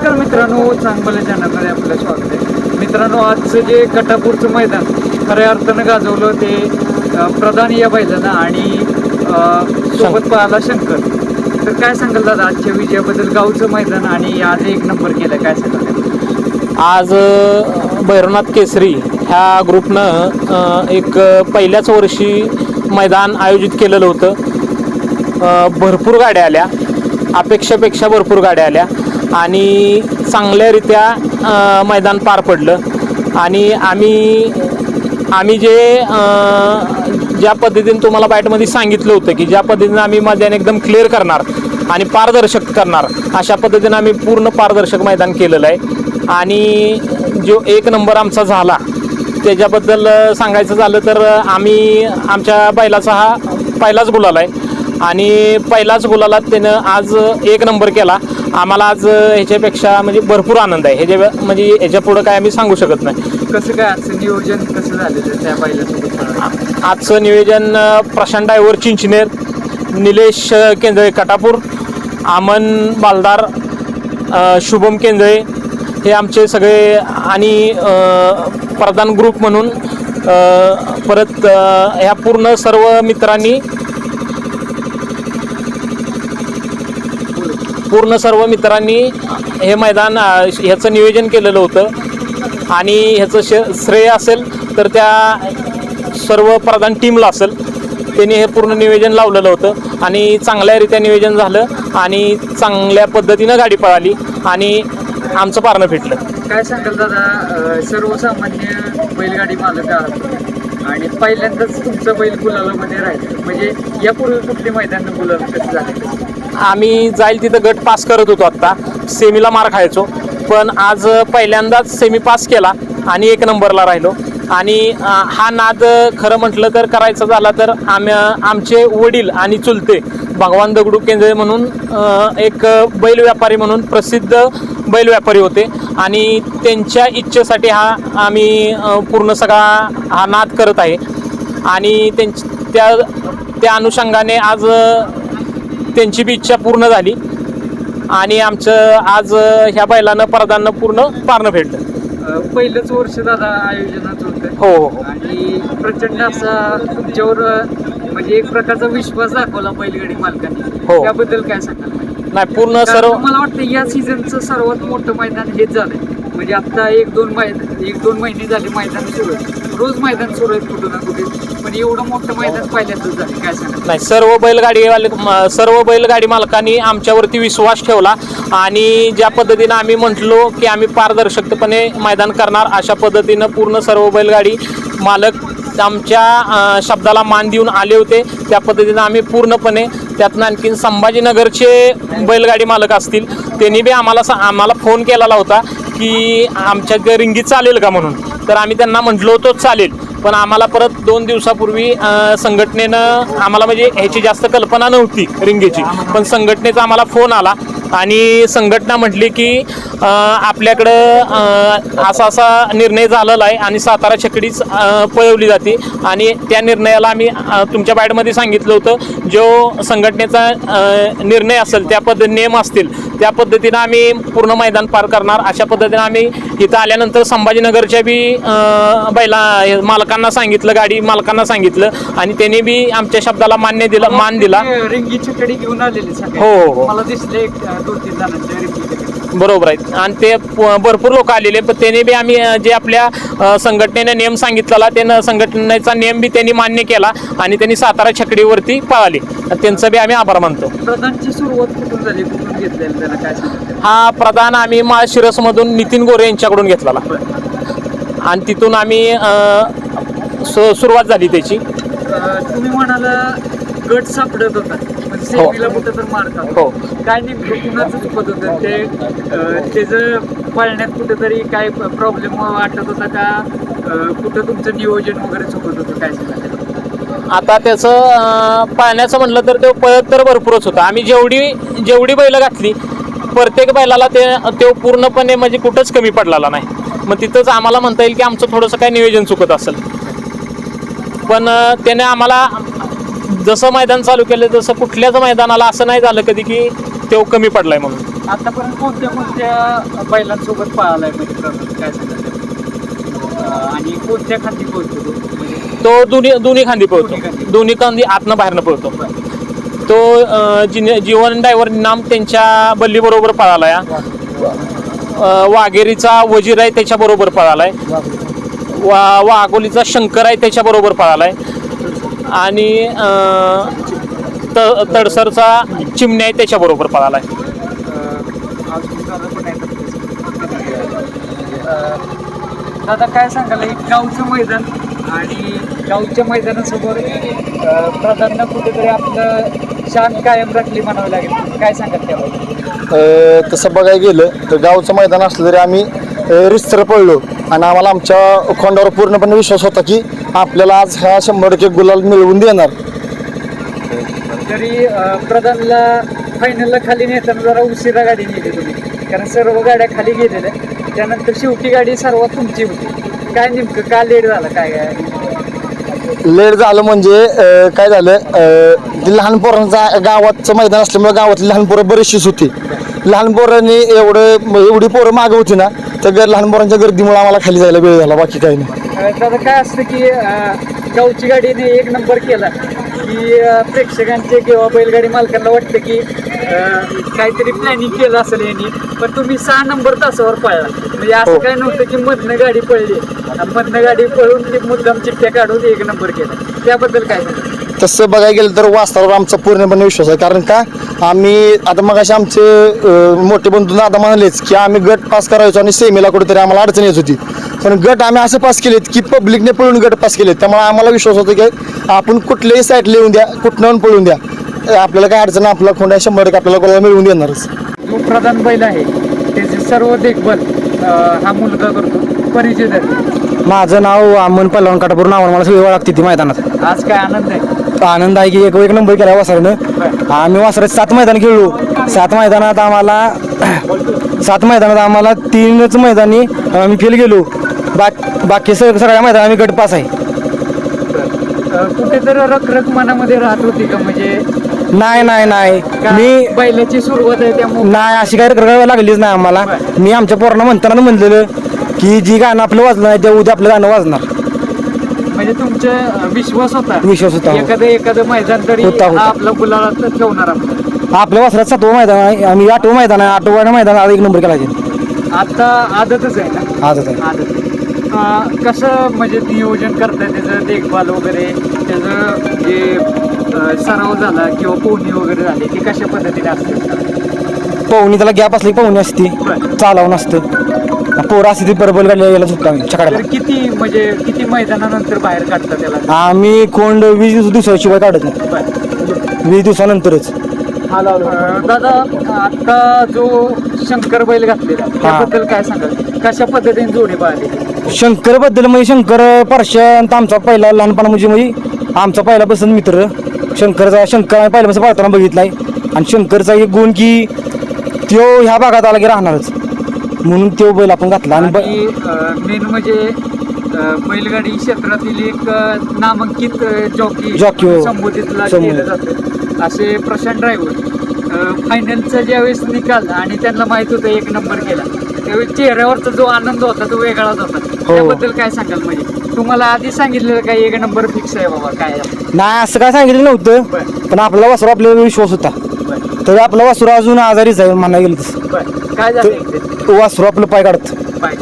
नमस्कार मित्रांनो चांगलं चॅनलमध्ये आपलं स्वागत आहे. मित्रांनो आजचं जे कटापूरचं मैदान खऱ्या अर्थानं गाजवलं ते प्रधान या बैलानं आणि सोबत पाहला शंकर. तर काय सांगाल दादा आजच्या विजयाबद्दल गावचं मैदान आणि आज एक नंबर केलं काय सांगाल? आज भैरवनाथ केसरी ह्या ग्रुपनं एक पहिल्याच वर्षी मैदान आयोजित केलेलं होतं. भरपूर गाड्या आल्या. अपेक्षेपेक्षा भरपूर गाड्या आल्या. आणि चांगल्यारित्या मैदान पार पडलं. आणि आम्ही आम्ही जे ज्या पद्धतीने तुम्हाला बाईटमध्ये सांगितलं होतं की ज्या पद्धतीनं आम्ही मैदान एकदम क्लिअर करणार आणि पारदर्शक करणार अशा पद्धतीनं आम्ही पूर्ण पारदर्शक मैदान केलेलं आहे. आणि जो एक नंबर आमचा झाला त्याच्याबद्दल सांगायचं झालं तर आम्ही आमच्या बैलाचा हा पहिलाच गुलाल आहे. आणि पहिलाच गुलालात त्यानं आज एक नंबर केला. आम्हाला आज ह्याच्यापेक्षा म्हणजे भरपूर आनंद आहे. ह्याच्या म्हणजे ह्याच्या पुढं काय आम्ही सांगू शकत नाही. कसं काय आजचं नियोजन कसं झालेलं त्या पळायला? आजचं नियोजन प्रशांत डायव्हर चिंचनेर निलेश अ, केंद्रे कटापूर आमन बालदार शुभम केंद्रे हे आमचे सगळे आणि प्रधान ग्रुप म्हणून परत ह्या पूर्ण सर्व मित्रांनी पूर्ण सर्व मित्रांनी हे मैदान ह्याचं नियोजन केलेलं होतं. आणि ह्याचं श श्रेय असेल तर त्या सर्व प्रधान टीमला असेल. त्यांनी हे पूर्ण नियोजन लावलेलं होतं. आणि चांगल्यारित्या नियोजन झालं आणि चांगल्या पद्धतीनं गाडी पळाली आणि आमचं पारणं फिटलं. काय सांगाल दादा? सर्वसामान्य बैलगाडी मालक आणि पहिल्यांदाच तुमचं बैल गुलालामध्ये राहिलं. म्हणजे यापूर्वी कुठली मैदान गुलाल कसं झाले? आम्ही जाईल तिथं गट पास करत होतो आत्ता. सेमीला मार खायचो. पण आज पहिल्यांदाच सेमी पास केला आणि एक नंबरला राहिलो. आणि हा नाद खरं म्हटलं तर करायचा झाला तर आम्ही आमचे वडील आणि चुलते भगवान दगडू केंद्रे म्हणून एक बैल व्यापारी म्हणून प्रसिद्ध बैल व्यापारी होते. आणि त्यांच्या इच्छेसाठी हा आम्ही पूर्ण सगळा हा नाद करत आहे. आणि त्यां त्या त्या अनुषंगाने आज त्यांची बी इच्छा पूर्ण झाली. आणि आमचं आज ह्या बैलानं प्रधाननं पूर्ण पारणं अं, पहिलंच वर्ष दादा आयोजनात होतं. हो हो हो. आणि प्रचंड असा तुमच्यावर म्हणजे एक प्रकारचा विश्वास दाखवला बैलगाडी मालकांनी. हो. त्याबद्दल काय सांगाल? नाही पूर्ण कारण सर्व मला वाटतं या सीझनचं सर्वात मोठं मैदान हेच झालंय. म्हणजे आता एक दोन मैदान एक दोन महिने झाले मैदान सुरू आहे. रोज मैदान सुरू आहे कुठं ना कुठे पण एवढं मोठं मैदान पहिल्यांदाच झालं काय सांगा नाही सर्व बैलगाडीवाले म- सर्व बैलगाडी मालकांनी आमच्यावरती विश्वास ठेवला आणि ज्या पद्धतीनं आम्ही म्हटलो की आम्ही पारदर्शकपणे मैदान करणार अशा पद्धतीनं पूर्ण सर्व बैलगाडी मालक आमच्या शब्दाला मान देऊन आले होते. त्या पद्धतीनं आम्ही पूर्णपणे त्यातनं आणखीन संभाजीनगरचे बैलगाडी मालक असतील त्यांनी बी आम्हाला सा आम्हाला फोन केलेला होता की आमच्या इथं रिंगीत चालेल का म्हणून? तर आम्ही त्यांना म्हटलो होतो चालेल. पण आम्हाला परत दोन दिवसापूर्वी संघटनेनं आम्हाला म्हणजे ह्याची जास्त कल्पना नव्हती रिंगेची. पण संघटनेचा आम्हाला फोन आला. आणि संघटना म्हटली की आपल्याकडं असा असा निर्णय झालेला आहे आणि सातारा छकडीच पळवली जाते. आणि त्या निर्णयाला आम्ही तुमच्या बाईटमध्ये सांगितलं होतं जो संघटनेचा निर्णय असेल त्या पद्धती नियम असतील त्या पद्धतीनं आम्ही पूर्ण मैदान पार करणार. अशा पद्धतीनं आम्ही इथं आल्यानंतर संभाजीनगरच्या बी बैला मालकांना सांगितलं गाडी मालकांना सांगितलं आणि त्यांनी बी आमच्या शब्दाला मान्य दिला मान दिला. रिंगीची कडी घेऊन आलेली हो, हो, हो. मला दिसले दोन तीन जणांच्या रिंगीची कडी बरोबर आहे. आणि ते प- भरपूर लोक आलेले पण त्याने बी आम्ही अ, जे आपल्या अ, संघटनेने नियम सांगितलेला त्यानं संघटनेचा नियम बी त्यांनी मान्य केला आणि त्यांनी सातारा छकडीवरती पळाले. त्यांचं बी आम्ही आभार मानतो. प्रधानची सुरुवात कुठून झाली? कुठून घेतलेली त्याला काय सांगाल हा प्रधान आम्ही माळशिरसमधून नितीन गोरे यांच्याकडून घेतलेला. आणि तिथून आम्ही अ, सु सुरुवात झाली त्याची. अं, तुम्ही म्हणाला गट सापडत होता. पण सेमीला कुठं तर मारतात हो. काय नेमकं कुणाचं चुकत होतं? ते अं, त्याचं पाळण्यात कुठेतरी काय प्रॉब्लेम वाटत होता का? अं, कुठं तुमचं नियोजन वगैरे चुकत होतं? काय आता त्याचं अं, पाळण्याचं म्हणलं तर तो पळत तर भरपूरच होता. आम्ही जेवढी जेवढी बैलं घातली प्रत्येक बैलाला ते तो पूर्णपणे म्हणजे कुठंच कमी पडलेला नाही. मग तिथंच आम्हाला म्हणता येईल की आमचं थोडंसं काय नियोजन चुकत असेल. पण अं, त्याने आम्हाला जसं मैदान चालू केलं तसं कुठल्याच मैदानाला असं नाही झालं कधी की तो कमी पडलाय म्हणून. आतापर्यंत कोणत्या कोणत्या बैलांसोबत म्हणजे काय सांगाल अं, आणि कोणत्या खांदी पोहोचतो तो? म्हणजे तो दोन्ही दोन्ही खांदी दोन्ही पळतो खांदी. दोन्ही खांदी आतनं बाहेरनं पळतो. तो अं, जिने- जीवन डायव्हर नाम त्यांच्या बल्ली बरोबर पळालाय. अं, वाघेरीचा वजीर आहे त्याच्या बरोबर पळालाय. वा वाघोलीचा शंकर आहे त्याच्या बरोबर पळालाय. आणि त तडसरचा चिमण्या आहे त्याच्या बरोबर पळालाय. अं, अजून दादा पण आहे दादा काय सांगाल? एक गावचं मैदान आणि गावच्या मैदानासमोर प्राधान्य कुठेतरी आपलं शान कायम राखली म्हणावं लागेल. काय सांगाल अ, तसं बघायला गेलं तर गावचं मैदान असलं तरी आम्ही रिस्तर पडलो आणि आम्हाला आमच्या खोंडावर पूर्णपणे विश्वास होता की आपल्याला आज ह्या शंभर टक्के गुलाल मिळवून देणार. तरी अं, प्रधानला फायनलला खाली नेताना जरा उशिरा गाडी नेली तुम्ही. कारण सर्व गाड्या खाली गेलेल्या. त्यानंतर शेवटी गाडी सर्वात तुमची होती. काय नेमकं का लेट झाला काय काय? लेट झालं म्हणजे अ, काय झालं अ, ते लहान पोरांचा गावाचं मैदान असल्यामुळे गावातली लहान पोरं बरीचशीच होती. लहान पोरांनी एवढं एवढी पोरं मागं होती ना तर गर- लहान पोरांच्या गर्दीमुळे आम्हाला खाली जायला वेळ झाला बाकी काही नाही. अं, दादा काय असतं की अं, गावची गाडीने एक नंबर केला की अं, प्रेक्षकांचे किंवा बैलगाडी मालकांना वाटतं की अं, काहीतरी प्लॅनिंग केलं असेल यांनी पण तुम्ही सहा नंबर तासावर पळला. म्हणजे असं हो. काय नव्हतं की मधनं गाडी पळली. आणि मधनं गाडी पळून ती मुद्दाम चिठ्ठ्या काढून एक नंबर केला. त्याबद्दल काय सांगा तसं बघायला गेलं तर वास्तावर आमचा पूर्णपणे विश्वास आहे. कारण का? आम्ही आता मग असे आमचे अं, मोठे बंधू दादा म्हणालेच की आम्ही गट पास करायचो आणि सेमीला कुठेतरी आम्हाला अडचण येत होती. पण गट आम्ही असं पास केलेत की पब्लिकने पळून गट पास केलेत. त्यामुळे आम्हाला विश्वास होतो की आपण कुठल्याही साईडला येऊन द्या कुठनं पळून द्या. अं, आपल्याला काय अडचण नाही, आपला खोंडा शंभर टक्के आपल्याला गोळा मिळवून देणारच. जो प्रधान बैल आहे. त्याचे सर्व देखभाल अं, हा मुलगा करतो. परिचय द्या माझं नाव अमन पलवान काटापूर नावानं मला सगळी लागते ती मैदानात. आज काय आनंद आहे? आनंद आहे की एक एक नंबर केला वासरानं. आम्ही वासरात सात मैदान खेळलो. सात मैदानात आम्हाला सात मैदानात आम्हाला तीनच मैदानी आम्ही फेल गेलो. बाक बाकी सग सगळ्या मैदानात आम्ही गट पास आहे. अं, कुठेतरी रखरख मनामध्ये राहत होती का? म्हणजे नाही नाही नाही. मी बैलाची सुरुवात आहे त्यामुळे नाही अशी काही रगडायला लागलीच नाही आम्हाला. मी आमच्या पोरांना म्हणताना म्हणलेलं की जी गाणं आपलं वाजलं नाही त्या उद्या आपलं गाणं वाजणार. म्हणजे तुमचा विश्वास होता. विश्वास होता, हो. एखादं एखादं मैदान तरी होता, होता. हा आपला गुलाला ठेवणार आपण. आपल्या वासरात सातवं मैदान आहे आम्ही आठवं मैदान आहे आठवं मैदान आज एक नंबर केला आहे आता आदतच आहे ना? आजच आहे. आदत. कसं म्हणजे नियोजन करताय त्याचं देखभाल वगैरे? त्याचं जे अं, सराव झाला किंवा पोहणी वगैरे झाली ती कशा पद्धतीने असते? पवनी त्याला गॅप असली की पवनी असते. बरं. चालावं नसतं. पोरं असते ती बरोबर गाडी यायला चुकतो आम्ही तर किती म्हणजे किती मैदानानंतर बाहेर काढता त्याला? आम्ही कोंड वीस दिवस दिवसाशिवाय काढत नाही. वीस दिवसानंतरच. अं, दादा आता जो शंकर बैल घातलेला त्याबद्दल काय सांगाल? कशा पद्धतीने जोडी पाहिली? शंकरबद्दल म्हणजे शंकर परशांत आमचा पहिला लहानपणा म्हणजे म्हणजे आमचा पहिला पसंत मित्र. शंकरचा शंकर आम्ही पहिल्यापासून पाहताना बघितलाय. आणि शंकरचा एक गुण की त्यो ह्या भागात आला की राहणारच. म्हणून तो बैल आपण घातला आणि ब- आणि मेन म्हणजे अं, बैलगाडी क्षेत्रातील एक अं, नामांकित जॉकी Jockey, हो. संबोधितला संबोधित. केलं जातं असे प्रशांत ड्रायव्हर फायनलचा ज्यावेळेस निकाल आणि त्यांना माहीत होतं एक नंबर केला त्यावेळेस चेहऱ्यावरचा जो आनंद होता तो वेगळाच होता हो. त्याबद्दल काय सांगाल म्हणजे तुम्हाला आधी सांगितलेलं काय एक नंबर फिक्स आहे बाबा काय आहे? नाही असं काय सांगितलं नव्हतं बरं. पण आपला वासरू आपल्याला विश्वास होता बरं, तर आपला वासरू अजून आजारीच आहे म्हणायला गेलं तसं बरं. काय झालं? तो वासरू आपलं पाय काढत. पाय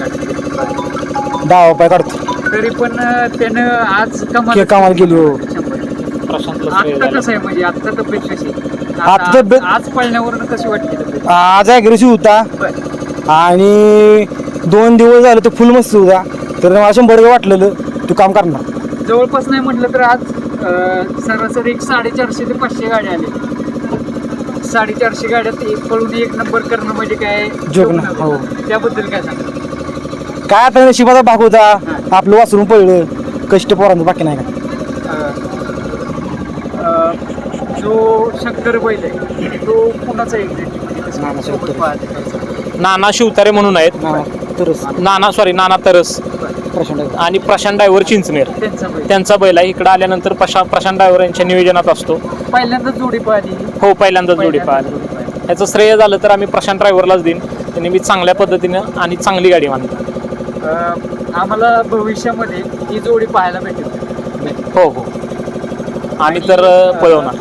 डावा पाय काढतो. तरी पण त्यानं आज कमाल के कामाला गेली हो. शंभर. कसं आहे म्हणजे तब्येत कशी आता तब्येत- आज पळण्यावरून कशी वाटते तब्येत आज ॲग्रेसिव्ह होता. बरं. आणि दोन दिवस झाले तो फुल मस्त होता. तर मला शंभर वाटलेलं. तू काम करणार. जवळपास नाही म्हटलं तर आज अं, सरासरी एक साडेचारशे ते पाचशे गाड्या आल्या. साडेचारशे गाड्यात एक पळून एक नंबर करणं म्हणजे काय? नव्हतं. हो. त्याबद्दल काय सांगा काय आता नशिबाचा भाग होता. आपलं वासरून पडलं कष्ट पोरांचं बाकी नाही का? जो शंकर बैल आहे तो कुणाचा एक्झॅक्ट म्हणजे कसं नाना सोबत शंकर. पाहते नाना शिवतारे म्हणून आहेत. हा, तरच नाना सॉरी नाना तरस. प्रशांत. आणि प्रशांत डायव्हर चिंचनेर त्यांचा बैल. त्यांचा बैल आहे. इकडं आल्यानंतर प्रशा प्रशांत डायव्हर यांच्या नियोजनात असतो. पहिल्यांदा जोडी पाहिली. हो पहिल्यांदाच जोडी पाहिली. याचं श्रेय झालं तर आम्ही प्रशांत ड्रायव्हरलाच देईन. त्यांनी मी चांगल्या पद्धतीनं आणि चांगली गाडी मानली. अं, आम्हाला भविष्यामध्ये ही जोडी पाहायला भेटेल. हो हो. आम्ही तर अ, पळवणार.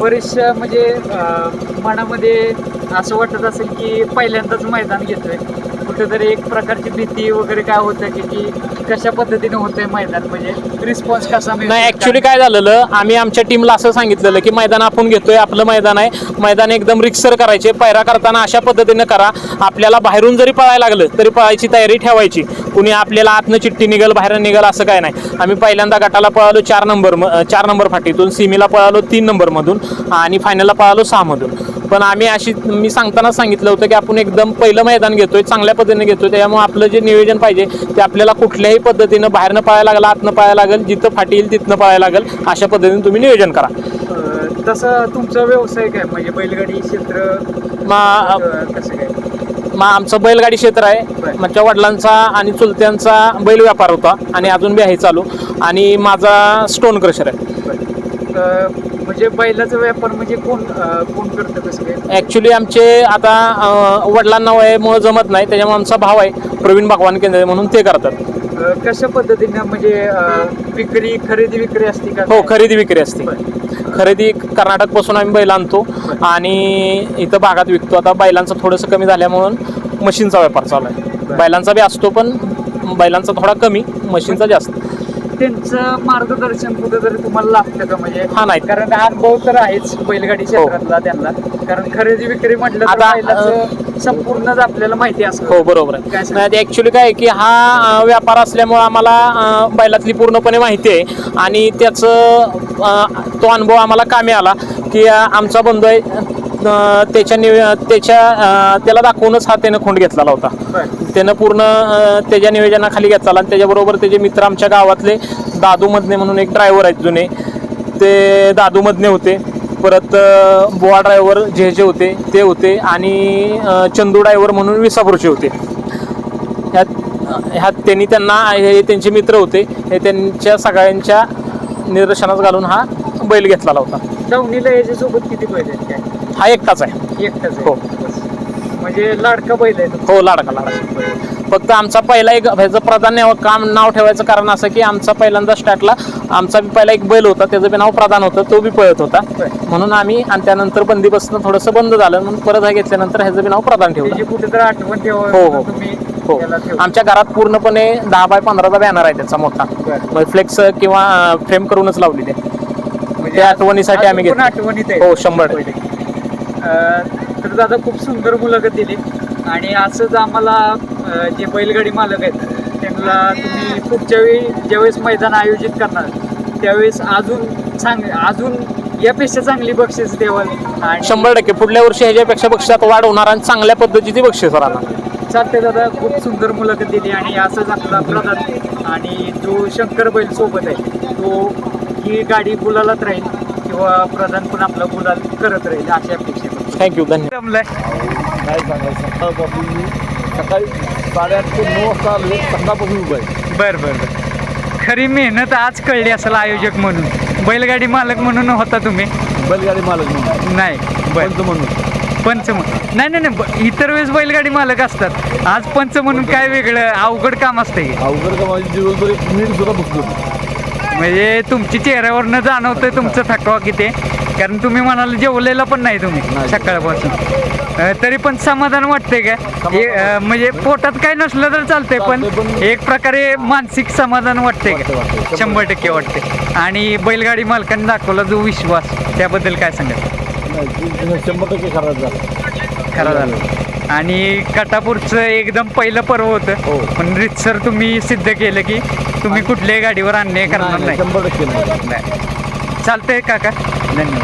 बरेचशा म्हणजे अं, मनामध्ये असं वाटत असेल की पहिल्यांदाच मैदान घेतोय. कुठेतरी एक प्रकारची भीती वगैरे काय होतं की की कशा पद्धतीने होतंय मैदान? म्हणजे रिस्पॉन्स कसा मिळतोय? नाही ऍक्च्युली काय झालेलं आम्ही आमच्या टीमला असं सांगितलेलं की मैदान आपण घेतोय आपलं मैदान आहे. मैदान एकदम रिक्सर करायचे पैरा करताना अशा पद्धतीनं करा. आपल्याला बाहेरून जरी पळायला लागलं तरी पळायची तयारी ठेवायची. कुणी आपल्याला आतनं चिठ्ठी निघल बाहेर निघल असं काय नाही. आम्ही पहिल्यांदा गटाला पळालो चार नंबर चार नंबर फाटीतून सिमीला पळालो तीन नंबरमधून आणि फायनलला पळालो सहामधून. पण आम्ही अशी मी सांगताना सांगितलं होतं की आपण एकदम पहिलं मैदान घेतोय चांगल्या पद्धतीने घेतोय त्यामुळे आपलं जे नियोजन पाहिजे ते आपल्याला कुठल्याही पद्धतीनं बाहेरनं पळायला लागलं आतनं पळायला लागेल जिथं फाटी येईल तिथनं पळायला लागेल अशा पद्धतीने तुम्ही नियोजन करा. तसं तुमचा व्यवसाय काय? म्हणजे बैलगाडी क्षेत्र मा कसं काय? मा आमचं बैलगाडी क्षेत्र आहे. माझ्या वडिलांचा आणि चुलत्यांचा बैल व्यापार होता आणि अजून बी आहे चालू. आणि माझा स्टोन क्रशर आहे. म्हणजे बैलाचा व्यापार म्हणजे कोण कोण करतं कसं काय? ॲक्च्युली आमचे आता अं, वडिलांना वयामुळे जमत नाही त्याच्यामुळे आमचा भाव आहे प्रवीण भगवान केंद्रे म्हणून ते करतात. अं, कशा पद्धतीनं म्हणजे अं, विक्री खरेदी विक्री असते का? हो खरेदी विक्री असते. बरं. खरेदी कर्नाटकपासून आम्ही बैल आणतो आणि इथं भागात विकतो. आता बैलांचं थोडंसं कमी झाल्यामुळं मशीनचा व्यापार चालू आहे. बैलांचा बी असतो पण बैलांचा थोडा कमी मशीनचा जास्त. त्यांचं मार्गदर्शन कुठेतरी तुम्हाला लागतं का? म्हणजे हा नाही. कारण अनुभव तर आहेच बैलगाडी क्षेत्रातला त्यांना. कारण खरेदी विक्री म्हटलं तर आता, बैलाचं संपूर्णच आपल्याला माहिती असतं. हो बरोबर काय आहे सांगता? नाही ॲक्च्युली काय आहे की हा अं, व्यापार असल्यामुळं आम्हाला अं, बैलातली पूर्णपणे माहिती आहे. आणि त्याचं अं, तो अनुभव आम्हाला कामी आला की अं, आमचा बंधू आहे त्याच्या निव त्याच्या त्याला दाखवूनच हा त्यानं खोंड घेतलेला होता. त्यानं पूर्ण त्याच्या नियोजनाखाली घेतला आणि त्याच्याबरोबर त्याचे मित्र आमच्या गावातले दादू मधने म्हणून एक ड्रायव्हर आहेत जुने. ते दादू मधने होते. परत बुवा ड्रायव्हर जे जे होते ते होते आणि चंदू ड्रायव्हर म्हणून विसापूरचे होते. ह्यात ह्यात त्यांनी त्यांना हे त्यांचे मित्र होते. हे त्यांच्या सगळ्यांच्या निदर्शनास घालून हा बैल घेतलेला होता दावणीला याच्यासोबत किती बैल आहेत काय हा एकटाच आहे एकटाच आहे हो. बस. म्हणजे लाडका बैल आहे तो. हो लाडका लाडका फक्त आमचा पहिला एक ह्याचं प्रधान नाव- काम नाव ठेवायचं कारण असं की आमचा पहिल्यांदा स्टार्टला आमचा बी पहिला एक बैल होता त्याचं बी नाव प्रधान होतं तो बी पळत होता बरं. म्हणून आम्ही आणि त्यानंतर बंदी बसणं थोडंसं बंद झालं म्हणून परत हा घेतल्यानंतर ह्याचं बी नाव प्रधान ठेवलं त्याची आठवण ठेवा हो, हो. तुम्ही हो त्याला ठेवा. आमच्या घरात पूर्णपणे दहा बाय पंधराचा बॅनर आहे त्याचा मोठा बरं. फ्लेक्स किंवा फ्रेम करूनच लावलेली आहे म्हणजे त्या आठवणीसाठी आम्ही घेतलं. आठवणीत आहे. हो, शंभर टक्के. अं, तर दादा खूप सुंदर मुलाखत दिली. आणि असंच आम्हाला अं, जे बैलगाडी मालक आहेत त्यांना तुम्ही पुढच्या वेळी ज्यावेळेस मैदान आयोजित करणार त्यावेळेस अजून चांग अजून यापेक्षा चांगली बक्षीस द्यावाल आणि शंभर टक्के. पुढल्या वर्षी ह्याच्यापेक्षा बक्षिसात वाढ होणार आणि चांगल्या पद्धतीची बक्षीस राहणार. चालते दादा खूप सुंदर मुलाखत दिली आणि असंच आपला प्रधान आणि जो शंकर बैल सोबत आहे तो ही गाडी गुलालात राहील किंवा प्रधान पण आपला गुलाल करत राहील अशी अपेक्षा करतो. थँक्यू धन्यवाद. जमलंय. काय सांगायचं सकाळपासून मी सकाळी साडेआठ ते नऊ वाजता आलो सकाळपासून उभं आहे. बर बर बर. खरी मेहनत आज कळली असेल आयोजक म्हणून. बैलगाडी मालक म्हणून होता तुम्ही? बैलगाडी मालक म्हणून. नाही बर. पंच म्हणून. पंच म्हण- नाही नाही नाही ब- इतर वेळेस बैलगाडी मालक असतात. आज पंच म्हणून काय वेगळं? अवघड काम असतंय. हे. अवघड का माझी दिवसभर एक मिनिट सुद्धा बसलो म्हणजे तुमची चेहऱ्यावरनं जाणवतंय तुमचं थकवा किती. कारण तुम्ही म्हणाल जेवलेला पण नाही तुम्ही. सकाळपासून. अं, तरी पण समाधान वाटतंय का? हे, अं, म्हणजे पोटात काय नसलं तर चालतंय पण एक प्रकारे मानसिक समाधान वाटतंय का. शंभर टक्के वाटते आणि बैलगाडी मालकांनी दाखवला जो विश्वास त्याबद्दल काय सांगाल? नाही ती- शंभर टक्के खराब झालं. खरं झालं. आणि कटापूरचं एकदम पहिलं पर्व हो. होतं पण रितसर तुम्ही सिद्ध केलं की तुम्ही कुठल्याही गाडीवर अन्याय करणार नाही, शंभर टक्के नाही. चालतंय काका. धन्यवाद.